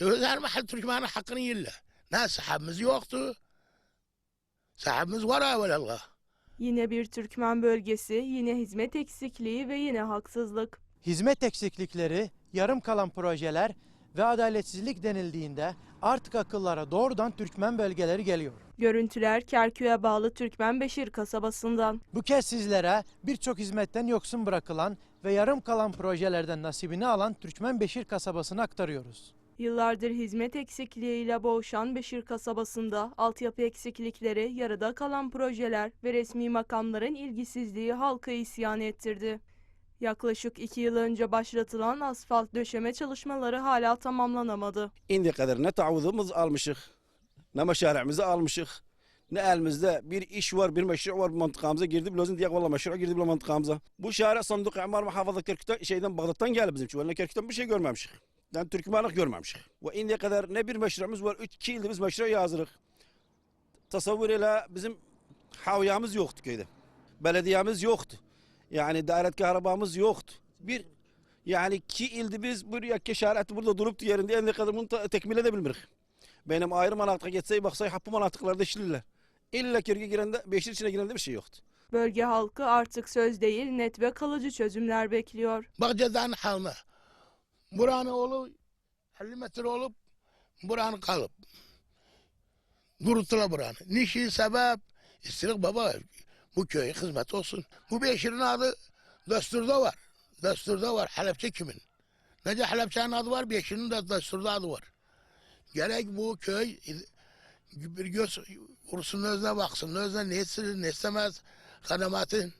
Özel mahal Türkmen'in hakkını yille. Ne sahibimiz yoktu. Sahibimiz var evvelallah. Yine bir Türkmen bölgesi, yine hizmet eksikliği ve yine haksızlık. Hizmet eksiklikleri, yarım kalan projeler ve adaletsizlik denildiğinde artık akıllara doğrudan Türkmen bölgeleri geliyor. Görüntüler Kerkük'e bağlı Türkmen Beşir kasabasından. Bu kez sizlere birçok hizmetten yoksun bırakılan ve yarım kalan projelerden nasibini alan Türkmen Beşir kasabasını aktarıyoruz. Yıllardır hizmet eksikliğiyle boğuşan Beşir kasabasında altyapı eksiklikleri, yarıda kalan projeler ve resmi makamların ilgisizliği halkı isyan ettirdi. Yaklaşık iki yıl önce başlatılan asfalt döşeme çalışmaları hala tamamlanamadı. Indiye kadar ne taavvudumuz almışık, ne meşari'mizi almışık, ne elimizde bir iş var, bir meşru var bu mantıkamıza girdi. Bilozun diye valla meşru girdi bu mantıkamıza. Bu şehre sandık imar muhafaza Kerkük'ten, şeyden Bağdat'tan geldi bizim. Çünkü Kerkük'ten bir şey görmemişik. Ben Türkmenlik görmemişik. Ve indiye kadar ne bir meşrumuz var, üç, iki yıldır biz meşru yazırık. Tasavvur ile bizim havyamız yoktu köyde. Belediyemiz yoktu. Yani daire kahrabamız yoktu. Bir yani iki ildi biz buraya keşareti burada durup yerinde en ne kadar bunu tekmil edebilmirik. Benim ayrı manataka geçsey baksay hapı manatikalarda işlirler. İlla kirge girende, beşir içine girende bir şey yoktu. Bölge halkı artık söz değil net ve kalıcı çözümler bekliyor. Bak cezanın haline. Buranın oğlu 50 metre olup buranın kalıp. Duruttular buranı. Nişi sebep istirik baba bu köye hizmet olsun. Bu beşirin adı Destur'da var. Destur'da var. Halepçe kimin? Nece Halepçe'nin adı var, Beşir'in de Destur'da adı var. Gerek bu köy bir göz vursun özüne baksın. Özüne ne ister ne istemez. Hadamatın